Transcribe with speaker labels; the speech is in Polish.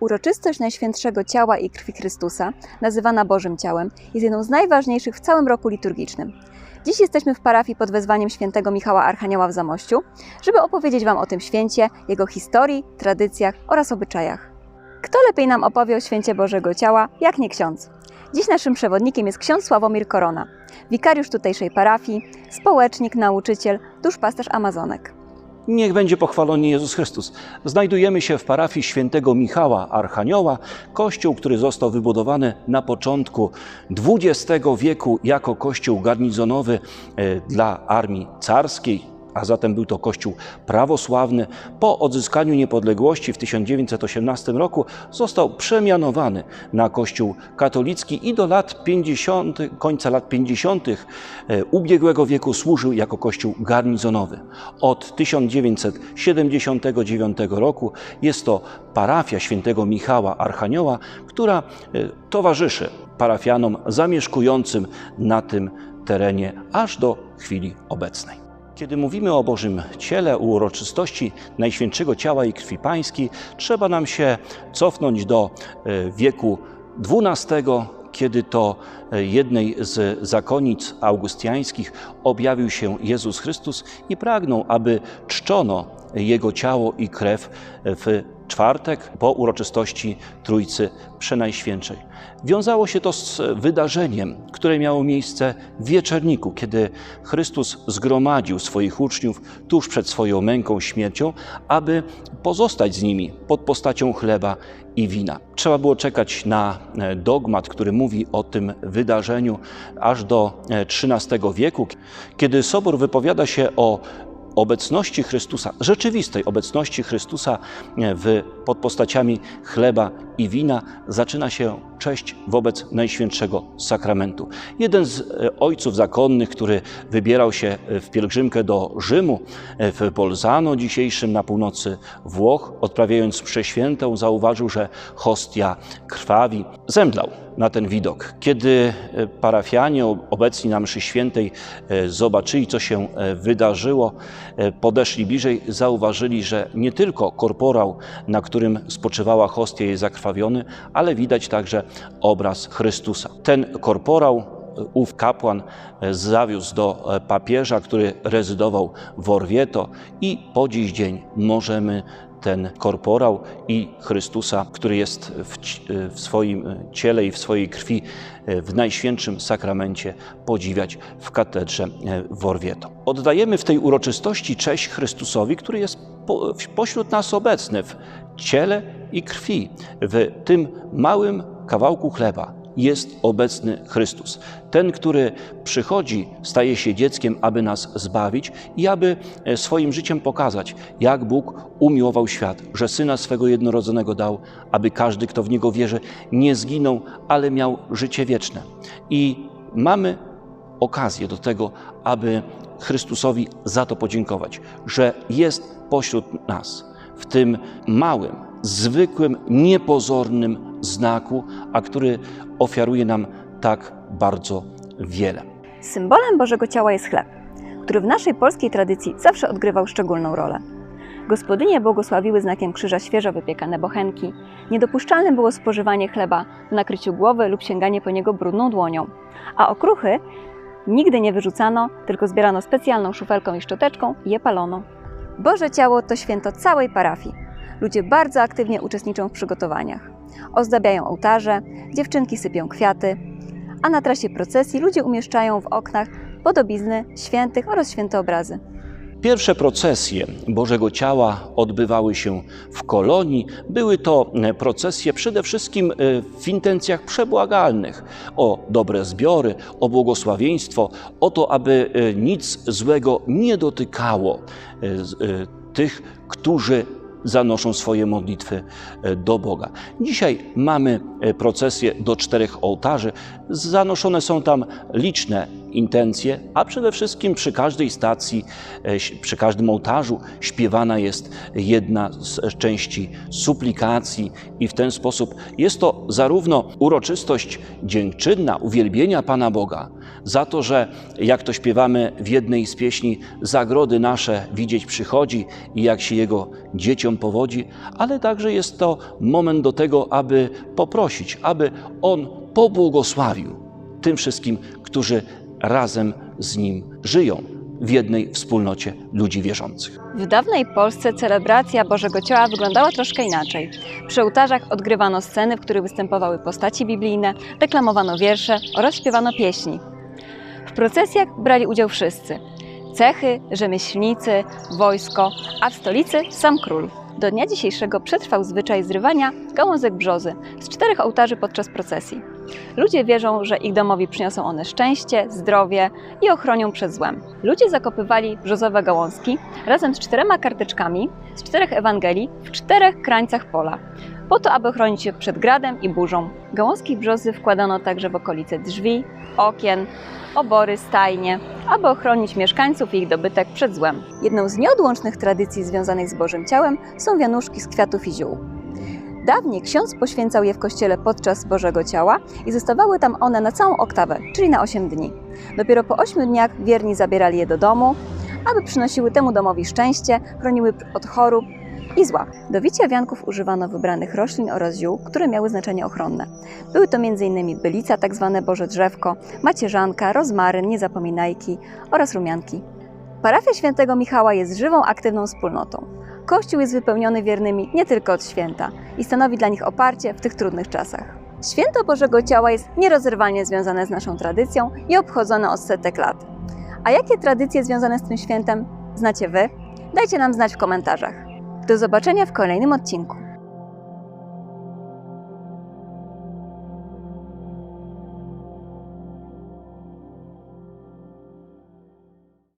Speaker 1: Uroczystość Najświętszego Ciała i Krwi Chrystusa, nazywana Bożym Ciałem, jest jedną z najważniejszych w całym roku liturgicznym. Dziś jesteśmy w parafii pod wezwaniem świętego Michała Archanioła w Zamościu, żeby opowiedzieć Wam o tym święcie, jego historii, tradycjach oraz obyczajach. Kto lepiej nam opowie o święcie Bożego Ciała, jak nie ksiądz? Dziś naszym przewodnikiem jest ksiądz Sławomir Korona, wikariusz tutejszej parafii, społecznik, nauczyciel, duszpasterz Amazonek.
Speaker 2: Niech będzie pochwalony Jezus Chrystus. Znajdujemy się w parafii świętego Michała Archanioła, kościół, który został wybudowany na początku XX wieku jako kościół garnizonowy e, dla armii carskiej. A zatem był to kościół prawosławny. Po odzyskaniu niepodległości w 1918 roku został przemianowany na kościół katolicki i do lat 50, końca lat 50. e, ubiegłego wieku służył jako kościół garnizonowy. Od 1979 roku jest to parafia świętego Michała Archanioła, która e, towarzyszy parafianom zamieszkującym na tym terenie aż do chwili obecnej. Kiedy mówimy o Bożym Ciele, uroczystości Najświętszego Ciała i Krwi Pańskiej, trzeba nam się cofnąć do e, wieku XII, kiedy to e, jednej z zakonic augustiańskich objawił się Jezus Chrystus i pragnął, aby czczono Jego ciało i krew w czwartek po uroczystości Trójcy Przenajświętszej. Wiązało się to z wydarzeniem, które miało miejsce w wieczerniku, kiedy Chrystus zgromadził swoich uczniów tuż przed swoją męką, śmiercią, aby pozostać z nimi pod postacią chleba i wina. Trzeba było czekać na e, dogmat, który mówi o tym wydarzeniu aż do XIII wieku, kiedy Sobór wypowiada się o obecności Chrystusa, rzeczywistej obecności Chrystusa w, pod postaciami chleba i wina, zaczyna się cześć wobec Najświętszego Sakramentu. Jeden z e, ojców zakonnych, który wybierał się w pielgrzymkę do Rzymu, e, w Bolzano dzisiejszym na północy Włoch, odprawiając mszę świętą, zauważył, że hostia krwawi. Zemdlał na ten widok. Kiedy e, parafianie obecni na mszy świętej zobaczyli, co się wydarzyło, podeszli bliżej, zauważyli, że nie tylko korporał, na którym spoczywała hostia jest zakrwawiony, ale widać także obraz Chrystusa. Ten korporał, ów kapłan zawiózł do papieża, który rezydował w Orvieto i po dziś dzień możemy ten korporał i Chrystusa, który jest w, w, swoim ciele i w swojej krwi w Najświętszym Sakramencie podziwiać w katedrze w Orvieto. Oddajemy w tej uroczystości cześć Chrystusowi, który jest po, pośród nas obecny w ciele i krwi, w tym małym kawałku chleba jest obecny Chrystus. Ten, który przychodzi, staje się dzieckiem, aby nas zbawić i aby e, swoim życiem pokazać, jak Bóg umiłował świat, że Syna swego jednorodzonego dał, aby każdy, kto w Niego wierzy, nie zginął, ale miał życie wieczne. I mamy okazję do tego, aby Chrystusowi za to podziękować, że jest pośród nas, w tym małym, zwykłym, niepozornym znaku, a który ofiaruje nam tak bardzo wiele.
Speaker 1: Symbolem Bożego Ciała jest chleb, który w naszej polskiej tradycji zawsze odgrywał szczególną rolę. Gospodynie błogosławiły znakiem krzyża świeżo wypiekane bochenki. Niedopuszczalne było spożywanie chleba w nakryciu głowy lub sięganie po niego brudną dłonią, a okruchy nigdy nie wyrzucano, tylko zbierano specjalną szufelką i szczoteczką i je palono. Boże Ciało to święto całej parafii. Ludzie bardzo aktywnie uczestniczą w przygotowaniach. Ozdabiają ołtarze, dziewczynki sypią kwiaty, a na trasie procesji ludzie umieszczają w oknach podobizny świętych oraz święte obrazy.
Speaker 2: Pierwsze procesje Bożego Ciała odbywały się w kolonii. Były to procesje przede wszystkim e, w intencjach przebłagalnych o dobre zbiory, o błogosławieństwo, o to, aby e, nic złego nie dotykało e, tych, którzy zanoszą swoje modlitwy do Boga. Dzisiaj mamy procesję do czterech ołtarzy. Zanoszone są tam liczne intencje, a przede wszystkim przy każdej stacji, e, przy każdym ołtarzu śpiewana jest jedna z części suplikacji i w ten sposób jest to zarówno uroczystość dziękczynna, uwielbienia Pana Boga za to, że jak to śpiewamy w jednej z pieśni, zagrody nasze widzieć przychodzi i jak się Jego dzieciom powodzi, ale także jest to moment do tego, aby poprosić, aby On pobłogosławił tym wszystkim, którzy razem z Nim żyją w jednej wspólnocie ludzi wierzących.
Speaker 1: W dawnej Polsce celebracja Bożego Ciała wyglądała troszkę inaczej. Przy ołtarzach odgrywano sceny, w których występowały postaci biblijne, deklamowano wiersze oraz śpiewano pieśni. W procesjach brali udział wszyscy. Cechy, rzemieślnicy, wojsko, a w stolicy sam król. Do dnia dzisiejszego przetrwał zwyczaj zrywania gałązek brzozy z czterech ołtarzy podczas procesji. Ludzie wierzą, że ich domowi przyniosą one szczęście, zdrowie i ochronią przed złem. Ludzie zakopywali brzozowe gałązki razem z czterema karteczkami z czterech Ewangelii w czterech krańcach pola, po to, aby chronić się przed gradem i burzą. Gałązki brzozy wkładano także w okolice drzwi, okien, obory, stajnie, aby ochronić mieszkańców i ich dobytek przed złem. Jedną z nieodłącznych tradycji związanych z Bożym Ciałem są wianuszki z kwiatów i ziół. Dawniej ksiądz poświęcał je w kościele podczas Bożego Ciała i zostawały tam one na całą oktawę, czyli na 8 dni. Dopiero po 8 dniach wierni zabierali je do domu, aby przynosiły temu domowi szczęście, chroniły od chorób i zła. Do wicia wianków używano wybranych roślin oraz ziół, które miały znaczenie ochronne. Były to m.in. bylica, tzw. Boże Drzewko, macierzanka, rozmaryn, niezapominajki oraz rumianki. Parafia świętego Michała jest żywą, aktywną wspólnotą. Kościół jest wypełniony wiernymi nie tylko od święta i stanowi dla nich oparcie w tych trudnych czasach. Święto Bożego Ciała jest nierozerwalnie związane z naszą tradycją i obchodzone od setek lat. A jakie tradycje związane z tym świętem znacie Wy? Dajcie nam znać w komentarzach. Do zobaczenia w kolejnym odcinku.